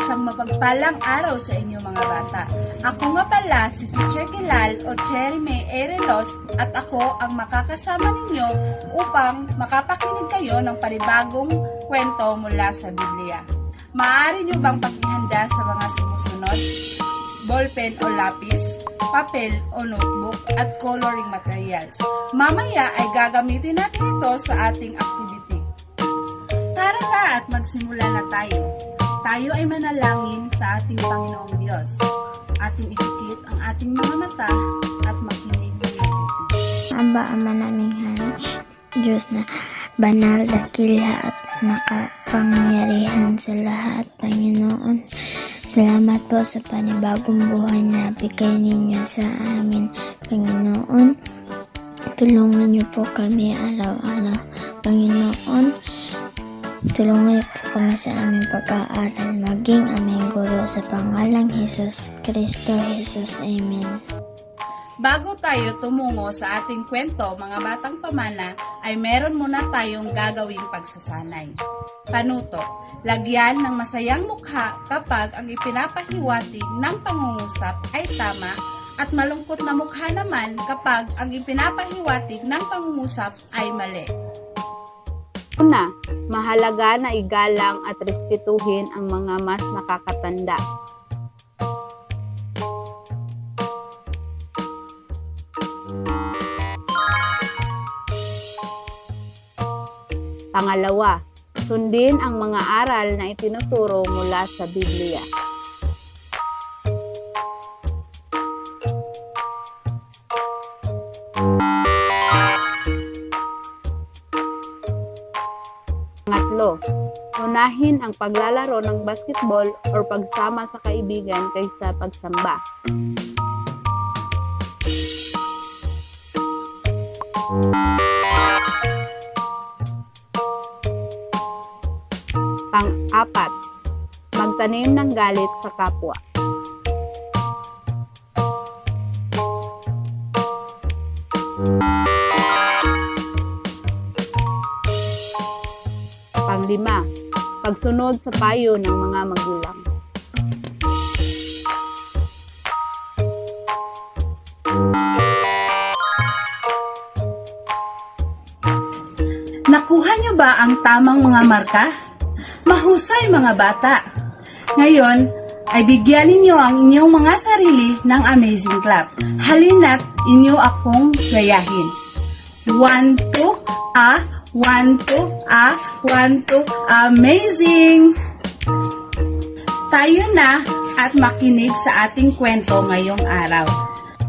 isang mapagpalang araw sa inyo mga bata. Ako nga pala si Teacher Gilal o Cherry May Erelos at ako ang makakasama ninyo upang makapakinig kayo ng panibagong kwento mula sa Biblia. Maaari nyo bang paghihanda sa mga sumusunod? ballpen o lapis, papel o notebook at coloring materials. Mamaya ay gagamitin natin ito sa ating activity. Tara na at magsimula na tayo. Tayo ay manalangin sa ating Panginoong Diyos. Ating idikit ang ating mga mata at makinig. Aba, Ama naming hanap, Diyos na banal, dakila at makapangyarihan sa lahat, Panginoon. Salamat po sa panibagong buhay na bigay ninyo sa amin, Panginoon. Tulungan niyo po kami araw-araw, Panginoon. Tulungan po kami sa aming pag-aaral, maging aming guro sa pangalang Jesus Kristo, Jesus. Amen. Bago tayo tumungo sa ating kwento, mga batang pamana, ay meron muna tayong gagawing pagsasanay. Panuto, lagyan ng masayang mukha kapag ang ipinapahiwatig ng pangungusap ay tama at malungkot na mukha naman kapag ang ipinapahiwatig ng pangungusap ay mali. Una, mahalaga na igalang at respetuhin ang mga mas nakakatanda. Pangalawa, sundin ang mga aral na itinuturo mula sa Biblia. Unahin ang paglalaro ng basketball or pagsama sa kaibigan kaysa pagsamba. Pang-apat, magtanim ng galit sa kapwa. Panglima, pagsunod sa payo ng mga magulang. Nakuha niyo ba ang tamang mga marka? Mahusay mga bata! Ngayon, ay bigyan ninyo ang inyong mga sarili ng amazing clap. Halina't inyo akong gayahin. One, two, ah, one, two, ah, one, amazing! Tayo na at makinig sa ating kwento ngayong araw.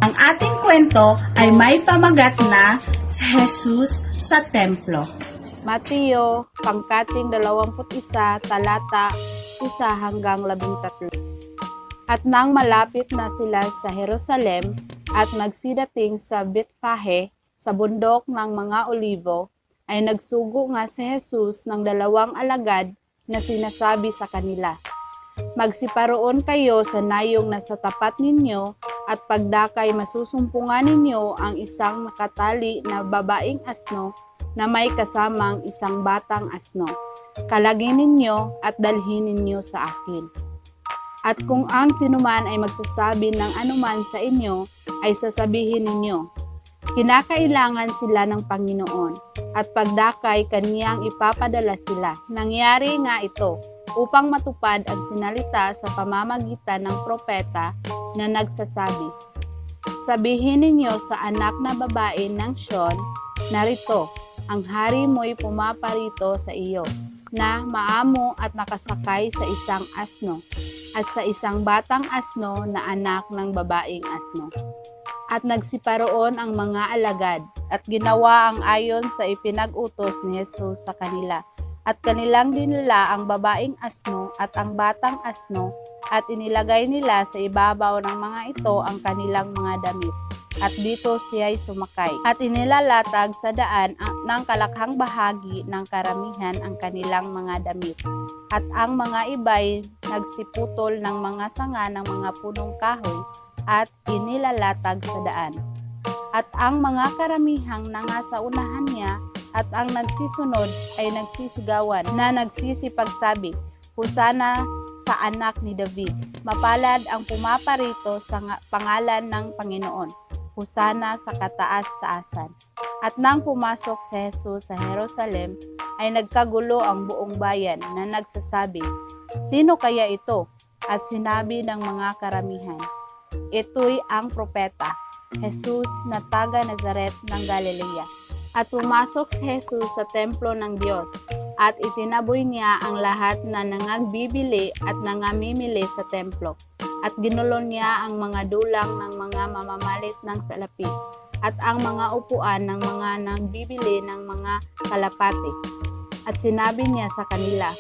Ang ating kwento ay may pamagat na si Jesus sa templo. Mateo, pangkating 21, talata 1 hanggang 13. At nang malapit na sila sa Jerusalem at magsidating sa Betfahe, sa bundok ng mga olivo, ay nagsugo nga si Jesus ng dalawang alagad na sinasabi sa kanila, Magsiparoon kayo sa nayong nasa tapat ninyo at pagdakay masusumpungan ninyo ang isang nakatali na babaeng asno na may kasamang isang batang asno. Kalagin ninyo at dalhin ninyo sa akin. At kung ang sinuman ay magsasabi ng anuman sa inyo, ay sasabihin ninyo, kinakailangan sila ng Panginoon at pagdakay kaniyang ipapadala sila. Nangyari nga ito upang matupad ang sinalita sa pamamagitan ng propeta na nagsasabi, Sabihin ninyo sa anak na babae ng Sion, narito, ang hari mo'y pumaparito sa iyo, na maamo at nakasakay sa isang asno, at sa isang batang asno na anak ng babaeng asno. At nagsiparoon ang mga alagad, at ginawa ang ayon sa ipinag-utos ni Jesus sa kanila. At kanilang dinala ang babaeng asno at ang batang asno at inilagay nila sa ibabaw ng mga ito ang kanilang mga damit. At dito siya'y sumakay. At inilalatag sa daan ng kalakhang bahagi ng karamihan ang kanilang mga damit. At ang mga iba'y nagsiputol ng mga sanga ng mga punong kahoy at inilalatag sa daan. At ang mga karamihang nangasa unahan niya at ang nagsisunod ay nagsisigawan na nagsisipagsabi, Husana sa anak ni David. Mapalad ang pumaparito sa nga- pangalan ng Panginoon. Husana sa kataas-taasan. At nang pumasok si Jesus sa Jerusalem, ay nagkagulo ang buong bayan na nagsasabi, Sino kaya ito? At sinabi ng mga karamihan, Ito'y ang propeta, Jesus na taga Nazaret ng Galilea. At pumasok si Jesus sa templo ng Diyos at itinaboy niya ang lahat na nangagbibili at nangamimili sa templo. At ginulo niya ang mga dulang ng mga mamamalit ng salapi at ang mga upuan ng mga nagbibili ng mga kalapati. At sinabi niya sa kanila,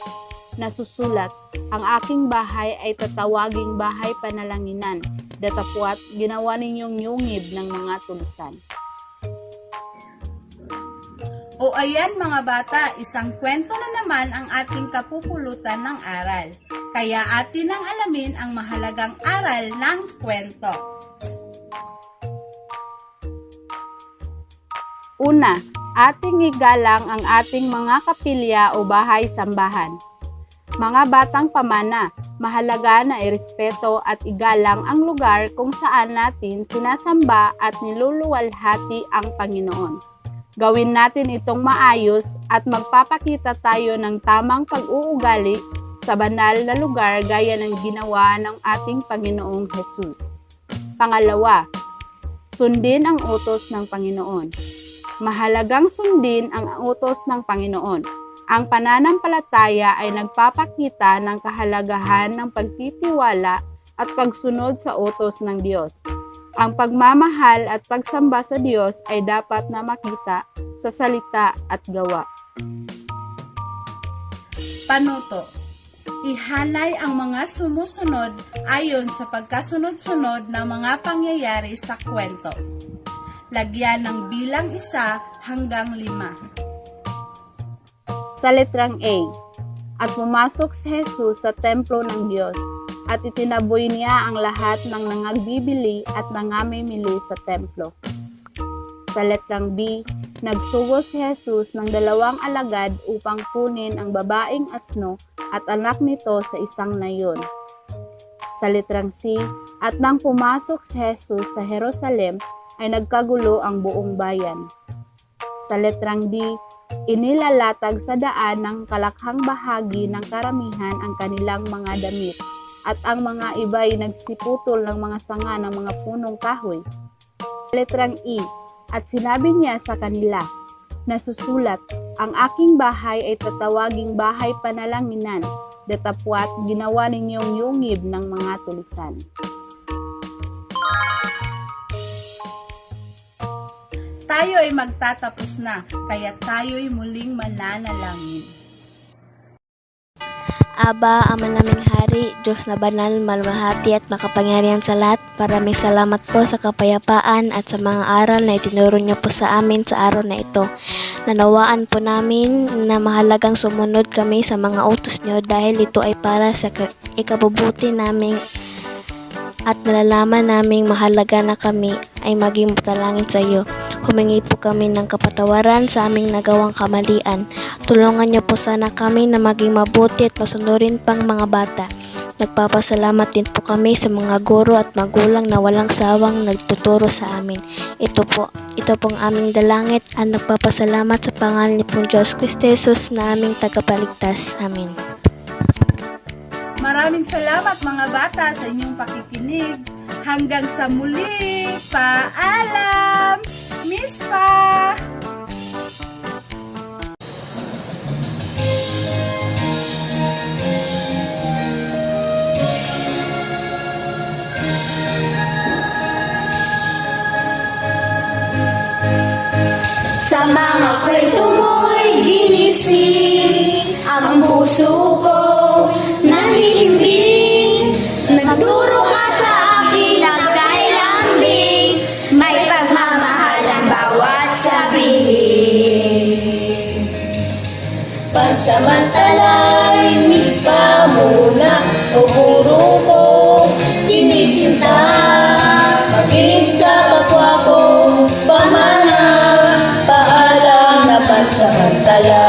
nasusulat, ang aking bahay ay tatawaging bahay panalanginan, datapwat ginawa ninyong yungib ng mga tulisan. O ayan mga bata, isang kwento na naman ang ating kapupulutan ng aral. Kaya atin ang alamin ang mahalagang aral ng kwento. Una, ating igalang ang ating mga kapilya o bahay-sambahan. Mga batang pamana, mahalaga na irespeto at igalang ang lugar kung saan natin sinasamba at niluluwalhati ang Panginoon. Gawin natin itong maayos at magpapakita tayo ng tamang pag-uugali sa banal na lugar gaya ng ginawa ng ating Panginoong Jesus. Pangalawa, sundin ang utos ng Panginoon. Mahalagang sundin ang utos ng Panginoon. Ang pananampalataya ay nagpapakita ng kahalagahan ng pagtitiwala at pagsunod sa utos ng Diyos. Ang pagmamahal at pagsamba sa Diyos ay dapat na makita sa salita at gawa. Panuto. Ihanay ang mga sumusunod ayon sa pagkasunod-sunod ng mga pangyayari sa kwento. Lagyan ng bilang isa hanggang lima. Sa letrang A, at pumasok si Jesus sa templo ng Diyos at itinaboy niya ang lahat ng nangagbibili at nangamimili sa templo. Sa letrang B, nagsugo si Jesus ng dalawang alagad upang kunin ang babaeng asno at anak nito sa isang nayon. Sa letrang C, at nang pumasok si Jesus sa Jerusalem, ay nagkagulo ang buong bayan. Sa letrang D, inilalatag sa daan ng kalakhang bahagi ng karamihan ang kanilang mga damit at ang mga iba'y nagsiputol ng mga sanga ng mga punong kahoy. Letrang E, at sinabi niya sa kanila, nasusulat, ang aking bahay ay tatawaging bahay panalanginan, datapwat ginawa ninyong yungib ng mga tulisan. Tayo ay magtatapos na, kaya tayo'y muling mananalangin. Aba, Ama naming Hari, Diyos na banal, malwalhati at makapangyarihan sa lahat, maraming salamat po sa kapayapaan at sa mga aral na itinuro niyo po sa amin sa araw na ito. Nanawaan po namin na mahalagang sumunod kami sa mga utos niyo dahil ito ay para sa ka- ikabubuti naming at nalalaman naming mahalaga na kami ay maging butalangin sa iyo. Humingi po kami ng kapatawaran sa aming nagawang kamalian. Tulungan niyo po sana kami na maging mabuti at masunurin pang mga bata. Nagpapasalamat din po kami sa mga guro at magulang na walang sawang nagtuturo sa amin. Ito po, ito pong aming dalangit at nagpapasalamat sa pangalan ni pong Diyos Kristo Jesus na aming tagapaligtas. Amen. Maraming salamat mga bata sa inyong pakikinig. Hanggang sa muli, paalam! Miss Pa! Pansamantalay, miss pa muna O puro ko sinisinta. Maging sa kapwa ko Pamana Paalam na pansamantala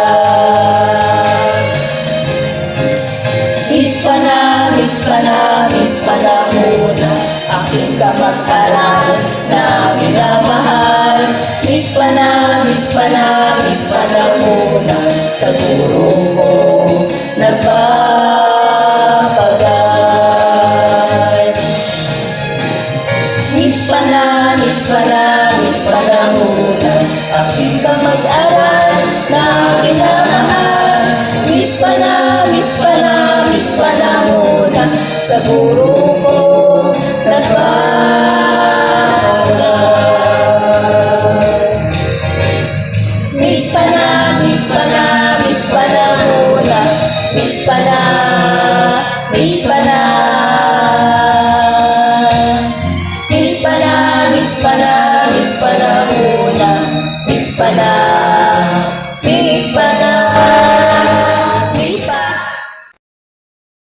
Miss pa na, miss pa na, miss pa na muna Aking kamag-aral na minamahal. Miss pa na, miss pa na, Sa guro ko nagpapagal Miss pa na, miss pa na, miss pa na muna. Aking kamag-aral na minamahal Miss pa na, miss pa na, miss pa na muna. Sa guro ko